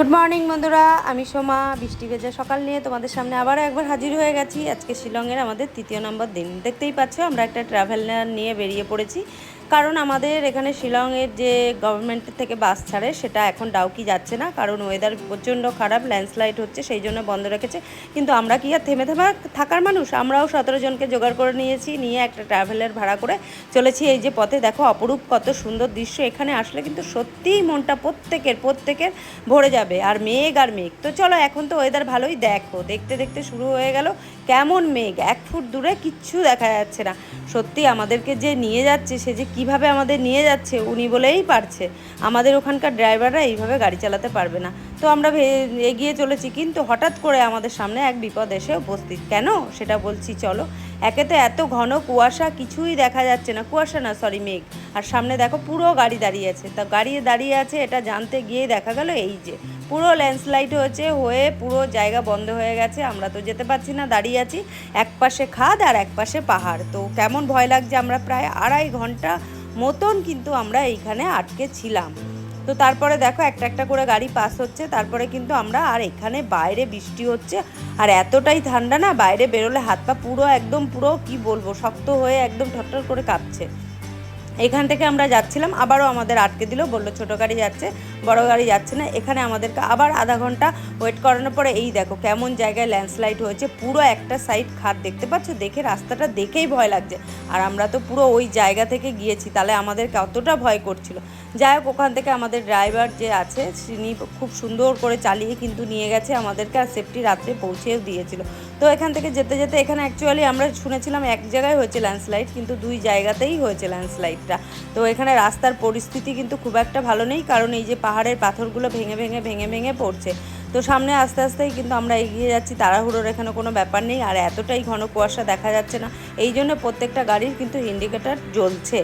Good morning বন্ধুরা। আমি সোমা, বৃষ্টি ভেজা সকাল নিয়ে তোমাদের সামনে আবারও একবার হাজির হয়ে গেছি। আজকে শিলংয়ের আমাদের তৃতীয় নম্বর দিন। দেখতেই পাচ্ছ, আমরা একটা ট্রাভেলার নিয়ে বেরিয়ে পড়েছি। কারণ আমাদের এখানে শিলংয়ের যে গভর্নমেন্টের থেকে বাস ছাড়ে, সেটা এখন ডাউকি যাচ্ছে না। কারণ ওয়েদার প্রচণ্ড খারাপ ল্যান্ডস্লাইড হচ্ছে, সেই জন্য বন্ধ রেখেছে। কিন্তু আমরা কি আর থেমে থেমে থাকার মানুষ? আমরাও সতেরো জনকে জোগাড় করে নিয়েছি, নিয়ে একটা ট্রাভেলার ভাড়া করে চলেছি এই যে পথে। দেখো, অপরূপ কত সুন্দর দৃশ্য। এখানে আসলে কিন্তু সত্যিই মনটা প্রত্যেকের প্রত্যেকের ভরে যাবে, আর মেঘ আর মেঘ। তো চলো, এখন তো ওয়েদার ভালোই। দেখো, দেখতে দেখতে শুরু হয়ে গেল। কেমন মেঘ? এক ফুট দূরে কিচ্ছু দেখা যাচ্ছে না। সত্যি আমাদেরকে যে নিয়ে যাচ্ছে, সে যে কীভাবে আমাদের নিয়ে যাচ্ছে, উনি বলেই পারছে। আমাদের ওখানকার ড্রাইভাররা এইভাবে গাড়ি চালাতে পারবে না। তো আমরা এগিয়ে চলেছি, কিন্তু হঠাৎ করে আমাদের সামনে এক বিপদ এসে উপস্থিত। কেন? সেটা বলছি, চলো। একে তো এত ঘন কুয়াশা, কিছুই দেখা যাচ্ছে না। কুয়াশা না সরি মেঘ। আর সামনে দেখো পুরো গাড়ি দাঁড়িয়ে আছে। তা গাড়ি দাঁড়িয়ে আছে, এটা জানতে গিয়ে দেখা গেল এই যে, পুরো ল্যান্ডস্লাইড হয়েছে, হয়ে পুরো জায়গা বন্ধ হয়ে গেছে। আমরা তো যেতে পারছি না, দাঁড়িয়ে আছি। এক পাশে খাদ আর এক পাশে পাহাড়। তো কেমন ভয় লাগছে, আমরা প্রায় আড়াই ঘণ্টা মতন কিন্তু আমরা এইখানে আটকে ছিলাম। তো তারপরে দেখো একটা একটা করে গাড়ি পাস হচ্ছে, তারপরে কিন্তু আমরা আর এখানে বাইরে বৃষ্টি হচ্ছে। আর এতটাই ঠান্ডা না, বাইরে বেরোলে হাত পা পুরো একদম পুরো কি বলব, শক্ত হয়ে একদম ঠটর করে কাঁপছে। এখান থেকে আমরা যাচ্ছিলাম, আবারও আমাদের আটকে দিল, বলল ছোটো গাড়ি যাচ্ছে, বড় গাড়ি যাচ্ছে না, এখানে আমাদেরকে আবার আধা ঘণ্টা ওয়েট করানোর পরে, এই দেখো কেমন জায়গায় ল্যান্ডস্লাইড হয়েছে, পুরো একটা সাইড খাদ দেখতে পাচ্ছ, দেখে রাস্তাটা দেখেই ভয় লাগছে, আর আমরা তো পুরো ওই জায়গা থেকে গিয়েছি, তাহলে আমাদের কতটা ভয় করছিল। যাই হোক, ওখান থেকে আমাদের ড্রাইভার যে আছে, তিনি খুব সুন্দর করে চালিয়ে কিন্তু নিয়ে গেছে, আমাদেরকে আর সেফটি রাত্রে পৌঁছেও দিয়েছিল। তো এখান থেকে যেতে যেতে এখানে অ্যাকচুয়ালি আমরা শুনেছিলাম এক জায়গায় হয়েছে ল্যান্ডস্লাইড কিন্তু দুই জায়গাতেই হয়েছে ল্যান্ডস্লাইডটা তো এখানে রাস্তার পরিস্থিতি কিন্তু খুব একটা ভালো নেই, কারণ এই যে পাহাড়ের পাথরগুলো ভেঙে ভেঙে ভেঙে ভেঙে পড়ছে। তো সামনে আস্তে আস্তেই কিন্তু আমরা এগিয়ে যাচ্ছি, তাড়াহুড়োর এখানে কোনো ব্যাপার নেই, আর এতটাই ঘন কুয়াশা দেখা যাচ্ছে না। এই জন্য প্রত্যেকটা গাড়ির কিন্তু ইন্ডিকেটার জ্বলছে।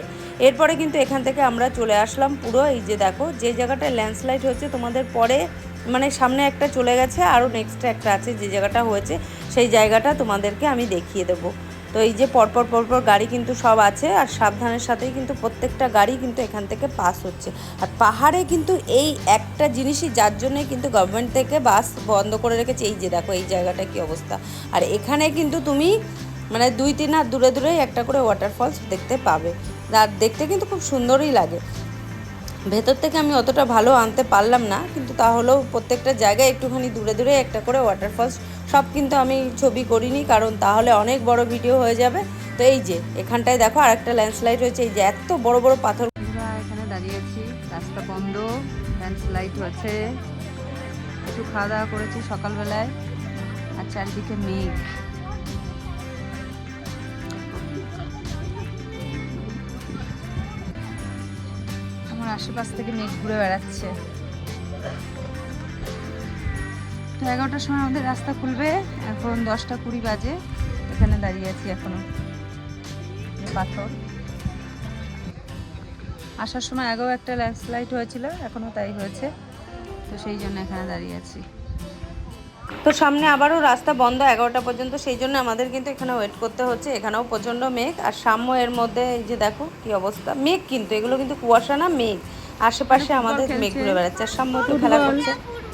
এরপরে কিন্তু এখান থেকে আমরা চলে আসলাম পুরো, এই যে দেখো, যে জায়গাটায় ল্যান্ডস্লাইড হচ্ছে তোমাদের পরে মানে সামনে একটা চলে গেছে আরও নেক্সট একটা আছে, যে জায়গাটা হয়েছে, সেই জায়গাটা তোমাদেরকে আমি দেখিয়ে দেবো। তো এই যে পরপর পরপর গাড়ি কিন্তু সব আছে, আর সাবধানের সাথেই কিন্তু প্রত্যেকটা গাড়ি কিন্তু এখান থেকে পাস হচ্ছে। আর পাহাড়ে কিন্তু এই একটা জিনিসই যার জন্যে কিন্তু গভর্নমেন্ট থেকে বাস বন্ধ করে রেখেছে, এই যে দেখো, এই জায়গাটা কি অবস্থা। আর এখানে কিন্তু তুমি মানে দুই তিন হাত দূরে দূরেই একটা করে ওয়াটারফলস দেখতে পাবে। আর দেখতে কিন্তু খুব সুন্দরই লাগে। ভেতর থেকে আমি অতটা ভালো আনতে পারলাম না, কিন্তু তাহলেও প্রত্যেকটা জায়গায় একটুখানি দূরে দূরে একটা করে ওয়াটারফলস সব কিন্তু আমি ছবি করিনি, কারণ তাহলে অনেক বড় ভিডিও হয়ে যাবে। তো এই যে, এখানটায় দেখো আর একটা ল্যান্ডস্লাইড হয়েছে এই যে এত বড় বড় পাথর। এখানে দাঁড়িয়েছি রাস্তা বন্ধ ল্যান্ডস্লাইড হচ্ছে একটু খাওয়া দাওয়া করেছি সকালবেলায়, আর চারিদিকে মেঘ। আমার আশেপাশ থেকে মেঘ ঘুরে বেড়াচ্ছে। তো এগারোটার সময় আমাদের রাস্তা খুলবে। এখন দশটা কুড়ি বাজে। এখানে দাঁড়িয়ে আছি এখনও। পাথর। আসার সময় আগেও একটা ল্যান্ডস্লাইড হয়েছিল এখনও তাই হয়েছে। তো সেই জন্য এখানে দাঁড়িয়ে আছি। তো সামনে আবারও রাস্তা বন্ধ এগারোটা পর্যন্ত সেই জন্য আমাদের কিন্তু এখানে ওয়েট করতে হচ্ছে। এখানেও প্রচণ্ড মেঘ। আর সাম্য এর মধ্যে এই যে দেখো কি অবস্থা। মেঘ কিন্তু এগুলো কিন্তু কুয়াশা না মেঘ। আশেপাশে আমাদের মেঘ ঘুরে বেড়াচ্ছে। আর সাম্য তো খেলা করছে।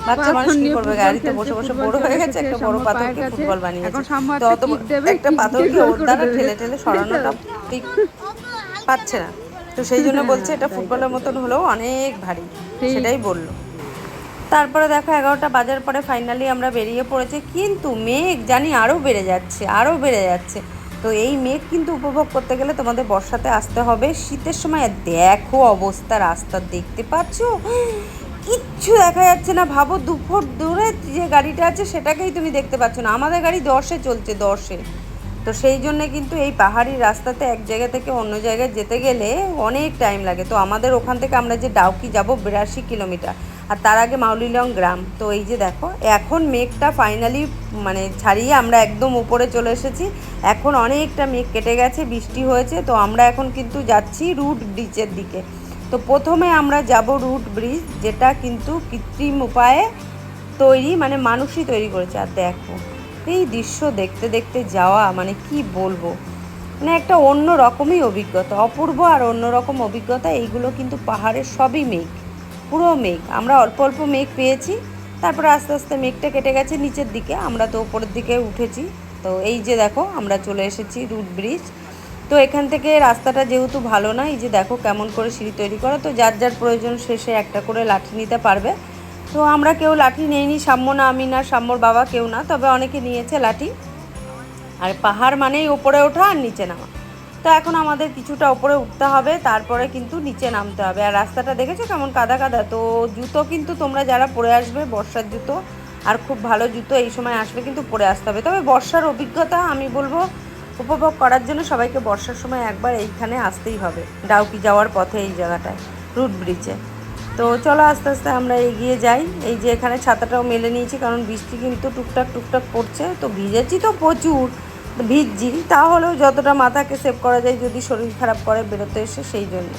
বাচ্চা মানুষ কি করবে? গাড়িতে বসে বসে বড় হয়ে গেছে। একটা বড় পাথরকে ফুটবল বানিয়েছে তো অত একটা পাথরকে ওর দ্বারা ঠেলে ঠেলে সরানোটা ঠিক পাচ্ছে না। তো সেই জন্য বলছে এটা ফুটবলের মতন হলেও অনেক ভারী। সেটাই বলল। তারপরে দেখো এগারোটা বাজার পরে ফাইনালি আমরা বেরিয়ে পড়েছি। কিন্তু মেঘ জানি আরও বেড়ে যাচ্ছে আরও বেড়ে যাচ্ছে। তো এই মেঘ কিন্তু উপভোগ করতে গেলে তোমাদের বর্ষাতে আসতে হবে। শীতের সময় দেখো অবস্থা, রাস্তা দেখতে পাচ্ছ? কিচ্ছু দেখা যাচ্ছে না। ভাবো দু ফুট দূরে যে গাড়িটা আছে সেটাকেই তুমি দেখতে পাচ্ছ না। আমাদের গাড়ি দশে চলছে, দশে। তো সেই জন্যে কিন্তু এই পাহাড়ি রাস্তাতে এক জায়গা থেকে অন্য জায়গায় যেতে গেলে অনেক টাইম লাগে। তো আমাদের ওখান থেকে আমরা যে ডাউকি যাব বিরাশি কিলোমিটার। আর তার আগে মাউলিলং গ্রাম। তো এই যে দেখো, এখন মেঘটা ফাইনালি মানে ছাড়িয়ে আমরা একদম উপরে চলে এসেছি। এখন অনেকটা মেঘ কেটে গেছে, বৃষ্টি হয়েছে, তো আমরা এখন কিন্তু যাচ্ছি রুট ব্রিজের দিকে। তো প্রথমে আমরা যাব রুট ব্রিজ, যেটা কিন্তু কৃত্রিম উপায়ে তৈরি মানে মানুষই তৈরি করেছে। আর দেখো, এই দৃশ্য দেখতে দেখতে যাওয়া মানে কি বলব? মানে একটা অন্য রকমই অভিজ্ঞতা, অপূর্ব আর অন্য রকম অভিজ্ঞতা, এইগুলো কিন্তু পাহাড়ের সবই মেঘ। পুরো মেঘ। আমরা অল্প অল্প মেঘ পেয়েছি, তারপরে আস্তে আস্তে মেঘটা কেটে গেছে নিচের দিকে। আমরা তো উপরের দিকে উঠেছি। তো এই যে দেখো, আমরা চলে এসেছি রুট ব্রিজ। তো এখান থেকে রাস্তাটা যেহেতু ভালো না, এই যে দেখো কেমন করে সিঁড়ি তৈরি করা। তো যার যার প্রয়োজন শেষে একটা করে লাঠি নিতে পারবে। তো আমরা কেউ লাঠি নেইনি, সাম্য না আমি না, সাম্যর বাবা কেউ না, তবে অনেকে নিয়েছে লাঠি। আর পাহাড় মানেই ওপরে ওঠা আর নিচে নামা। তো এখন আমাদের কিছুটা ওপরে উঠতে হবে, তারপরে কিন্তু নিচে নামতে হবে। আর রাস্তাটা দেখেছ কেমন কাদা কাদা? তো জুতো কিন্তু তোমরা যারা পরে আসবে, বর্ষার জুতো আর খুব ভালো জুতো এই সময় আসলে কিন্তু পরে আসতে হবে। তবে বর্ষার অভিজ্ঞতা আমি বলব, উপভোগ করার জন্য সবাইকে বর্ষার সময় একবার এইখানে আসতেই হবে, ডাউকি যাওয়ার পথে এই জায়গাটায়, রুট ব্রিজে। তো চলো আস্তে আস্তে আমরা এগিয়ে যাই। এই যে এখানে ছাতাটাও মেলে নিয়েছি, কারণ বৃষ্টি কিন্তু টুকটাক টুকটাক পড়ছে, তো ভিজেছি তো প্রচুর। ভিজছি, তাহলেও যতটা মাথাকে সেভ করা যায় যদি শরীর খারাপ করে বেরোতে এসে সেই জন্য।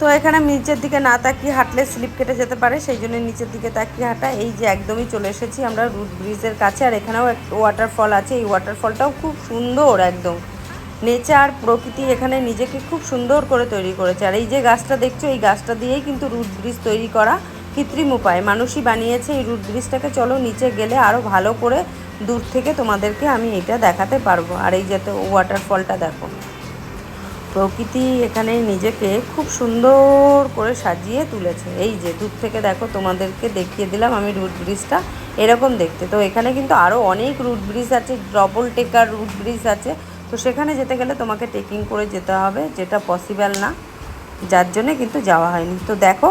তো এখানে নিচের দিকে না তাকিয়ে হাঁটলে স্লিপ কেটে যেতে পারে, সেই জন্য নিচের দিকে তাকিয়ে হাঁটা। এই যে একদমই চলে এসেছি আমরা রুট ব্রিজের কাছে, আর এখানেও একটা ওয়াটারফল আছে। এই ওয়াটারফলটাও খুব সুন্দর একদম। নেচার প্রকৃতি এখানে নিজেকে খুব সুন্দর করে তৈরি করেছে। আর এই যে গাছটা দেখছ, এই গাছটা দিয়েই কিন্তু রুট ব্রিজ তৈরি করা। কৃত্রিম উপায়। মানুষই বানিয়েছে এই রুট ব্রিজটাকে। চলো নিচে গেলে আরও ভালো করে দূর থেকে তোমাদেরকে আমি এটা দেখাতে পারব। আর এই যে তো ওয়াটারফলটা দেখো। প্রকৃতি এখানে নিজেকে খুব সুন্দর করে সাজিয়ে তুলেছে। এই যে দূর থেকে দেখো, তোমাদেরকে দেখিয়ে দিলাম আমি রুট ব্রিজটা। এরকম দেখতে। তো এখানে কিন্তু আরও অনেক রুট ব্রিজ আছে ডবল টেকার রুট ব্রিজ আছে। তো সেখানে যেতে গেলে তোমাকে ট্রেকিং করে যেতে হবে, যেটা পসিবল না। যার জন্যে কিন্তু যাওয়া হয়নি। তো দেখো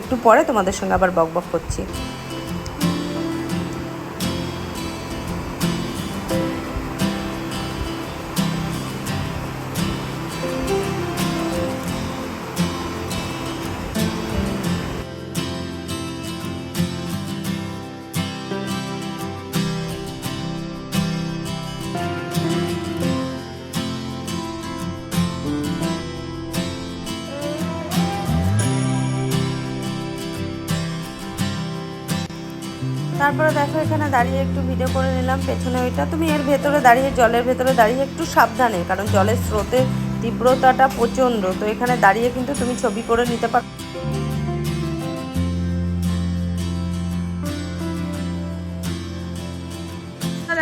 একটু পরে তোমাদের সঙ্গে আবার বকবক করছি। তারপরে দেখো এখানে দাঁড়িয়ে একটু ভিডিও করে নিলাম, পেছনে ওইটা। তুমি এর ভেতরে দাঁড়িয়ে, জলের ভেতরে দাঁড়িয়ে একটু সাবধানে, কারণ জলের স্রোতের তীব্রতাটা প্রচণ্ড। তো এখানে দাঁড়িয়ে কিন্তু তুমি ছবি করে নিতে পারো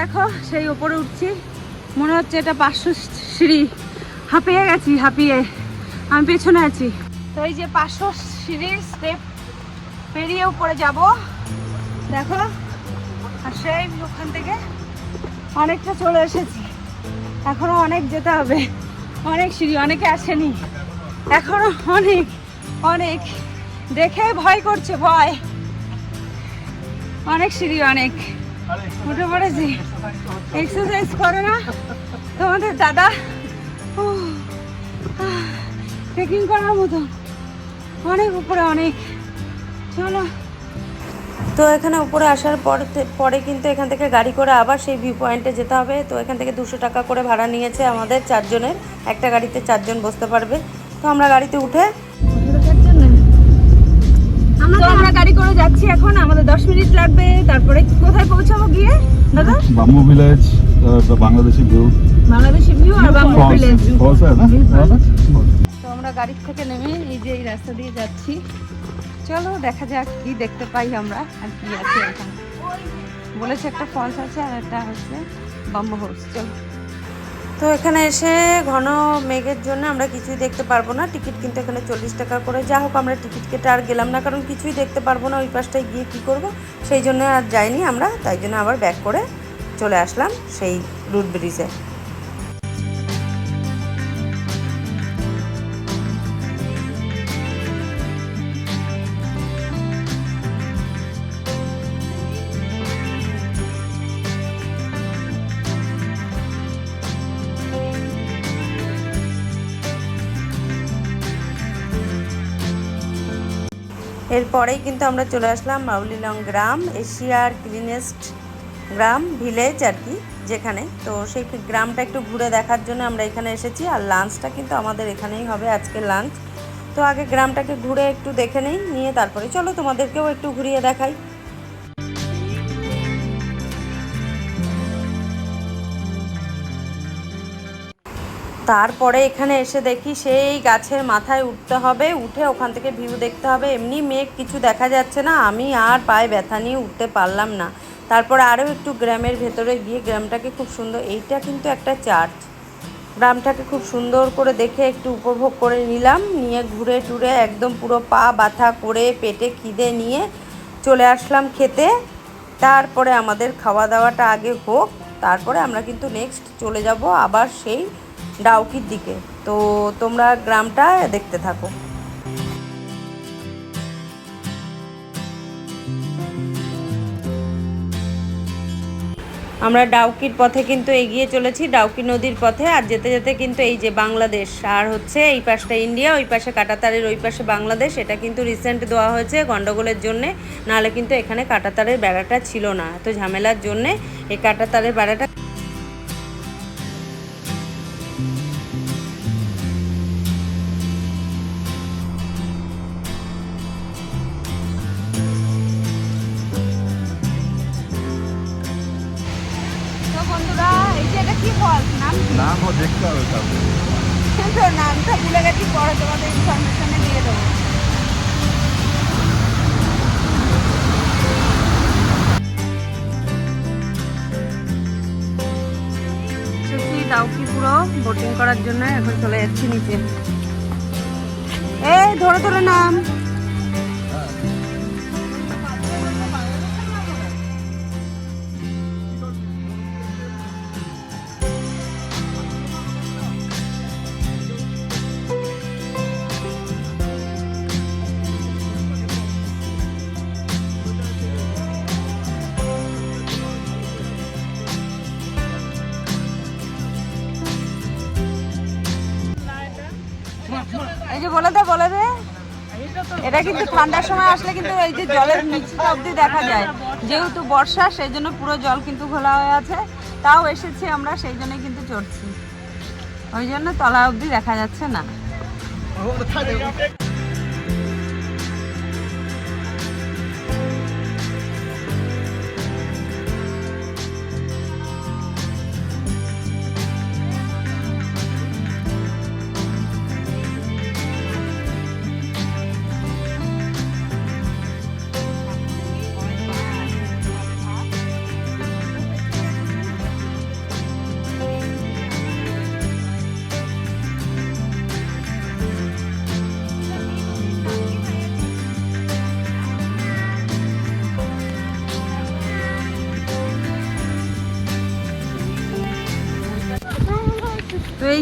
দেখো, সেই ওপরে উঠছি। মনে হচ্ছে এটা পাঁচশো সিঁড়ি। হাঁপিয়ে গেছি, হাঁপিয়ে। আমি পেছনে আছি। তো এই যে পাঁচশো সিঁড়ির স্টেপ পেরিয়ে উপরে যাব। দেখো, আর সেই ওখান থেকে অনেকটা চলে এসেছি। এখনও অনেক যেতে হবে। অনেক সিঁড়ি, অনেকে আসেনি। এখনও অনেক অনেক। দেখে ভয় করছে, ভয়। অনেক সিঁড়ি, অনেক। উঠে পড়েছি। এক্সারসাইজ করে না? তোমাদের দাদা? ট্রেকিং করার মতো। অনেক উপরে অনেক। চলো। তো এখানে উপরে আসার পর পরে কিন্তু এখান থেকে গাড়ি করে আবার সেই ভিউ পয়েন্টে যেতে হবে। তো এখান থেকে দুশো টাকা করে ভাড়া নিয়েছে আমাদের চারজনের। একটা গাড়িতে চারজন বসতে পারবে। তো আমরা গাড়িতে উঠে আমরা গাড়ি করে যাচ্ছি এখন। আমাদের 10 মিনিট লাগবে। তারপরে কোথায় গিয়ে? দাদা? তো আমরা গাড়ি থেকে নেমে এই যে এই রাস্তা দিয়ে যাচ্ছি। চলো, দেখা যাক কি দেখতে পাই আমরা আর কি আছে এখানে। বলেছে একটা ফলস আছে আর একটা হচ্ছে বাম্বু হাউস চলো। তো এখানে এসে ঘন মেঘের জন্য আমরা কিছুই দেখতে পারব না। টিকিট কিন্তু এখানে চল্লিশ টাকা করে। যা হোক, আমরা টিকিট কেটে আর গেলাম না, কারণ কিছুই দেখতে পারব না। ওই পাশটায় গিয়ে কি করব? সেই জন্য আর যাইনি আমরা, তাই জন্য আবার ব্যাক করে চলে আসলাম সেই রুট ব্রিজে এরপরেই কিন্তু আমরা চলে আসলাম মাউলিলং গ্রাম, এশিয়ার ক্লিনেস্ট গ্রাম ভিলেজ আর কি, যেখানে। তো সেই গ্রামটা একটু ঘুরে দেখার জন্য আমরা এখানে এসেছি আর লাঞ্চটা কিন্তু আমাদের এখানেই হবে আজকে লাঞ্চ তো আগে গ্রামটাকে ঘুরে একটু দেখে নেই, নিয়ে তারপরে চলো তোমাদেরকেও একটু ঘুরিয়ে দেখাই। তারপরে এখানে এসে দেখি সেই গাছের মাথায় উঠতে হবে, উঠে ওখান থেকে ভিউ দেখতে হবে। এমনি মেঘ কিছু দেখা যাচ্ছে না, আমি আর পায়ে ব্যথা নিয়ে উঠতে পারলাম না। তারপরে আরও একটু গ্রামের ভেতরে গিয়ে গ্রামটাকে খুব সুন্দর, এইটা কিন্তু একটা চার্চ গ্রামটাকে খুব সুন্দর করে দেখে একটু উপভোগ করে নিলাম, নিয়ে ঘুরে টুরে একদম পুরো পা ব্যথা করে পেটে খিদে নিয়ে চলে আসলাম খেতে। তারপরে আমাদের খাওয়া দাওয়াটা আগে হোক, তারপরে আমরা কিন্তু নেক্সট চলে যাব, আবার সেই ডাউকির দিকে। তো তোমরা গ্রামটা দেখতে থাকো। আমরা ডাউকির পথে কিন্তু এগিয়ে চলেছি, ডাউকি নদীর পথে। আর যেতে যেতে কিন্তু এই যে বাংলাদেশ, আর হচ্ছে এই পাশটা ইন্ডিয়া, ওই পাশে কাটাতারের, ওই পাশে বাংলাদেশ, এটা কিন্তু রিসেন্ট দেওয়া হয়েছে গন্ডগোলের জন্যে। নাহলে কিন্তু এখানে কাটাতারের বেড়াটা ছিল না। তো ঝামেলার জন্যে এই কাটাতারের বেড়াটা দেখতে হবে তারপরে। নামটা ভুলে গেছি পরে তোমাদের ইনফরমেশনে দিয়ে দেবো। ডাউকি পুরো? বোটিং করার জন্য এখন চলে যাচ্ছি নিচে। এই ধরে ধরে নাম। এটা কিন্তু ঠান্ডার সময় আসলে কিন্তু এই যে জলের নিচটা অবধি দেখা যায় যেহেতু বর্ষা সেই জন্য পুরো জল কিন্তু ঘোলা হয়ে আছে তাও এসেছি আমরা সেই জন্যই কিন্তু চড়ছি ওই জন্য তলা অবধি দেখা যাচ্ছে না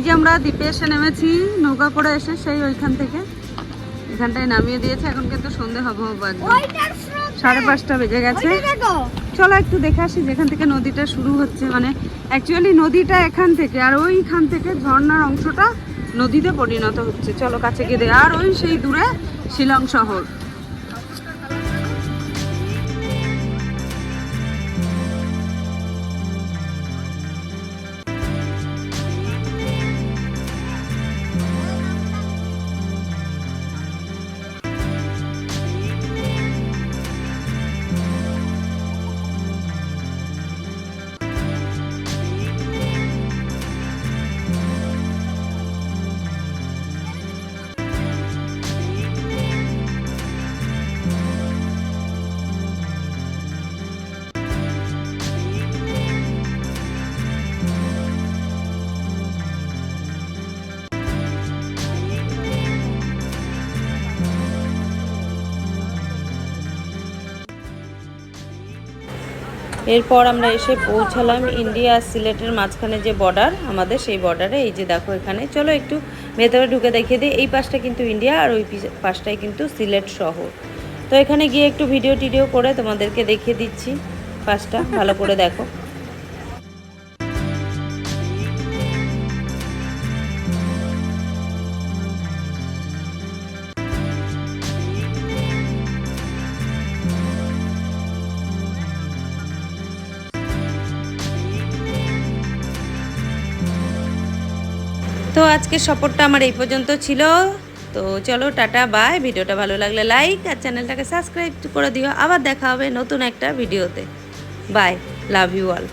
এই যে আমরা দ্বীপে এসে নেমেছি নৌকা করে এসে সেই ওইখান থেকে। এখানটায় নামিয়ে দিয়েছে এখন কিন্তু সন্ধে হবে হবে সাড়ে পাঁচটা বেজে গেছে। চলো একটু দেখে আসি যেখান থেকে নদীটা শুরু হচ্ছে। মানে অ্যাকচুয়ালি নদীটা এখান থেকে আর ওইখান থেকে ঝর্ণার অংশটা নদীতে পরিণত হচ্ছে। চলো কাছে গিয়ে। আর ওই সেই দূরে শিলং শহর। এরপর আমরা এসে পৌঁছালাম ইন্ডিয়া আর সিলেটের মাঝখানে যে বর্ডার আমাদের, সেই বর্ডারে। এই যে দেখো এখানে। চলো একটু ভেতরে ঢুকে দেখিয়ে দিই। এই পাশটা কিন্তু ইন্ডিয়া আর ওই পাশটাই কিন্তু সিলেট শহর। তো এখানে গিয়ে একটু ভিডিও টিডিও করে তোমাদেরকে দেখিয়ে দিচ্ছি। পাশটা ভালো করে দেখো। তো আজকে সপোর্টটা আমার এই পর্যন্ত ছিল। তো চলো, টাটা বাই ভিডিওটা ভালো লাগলে লাইক আর চ্যানেলটাকে সাবস্ক্রাইব করে দিও। আবার দেখা হবে নতুন একটা ভিডিওতে। By love you all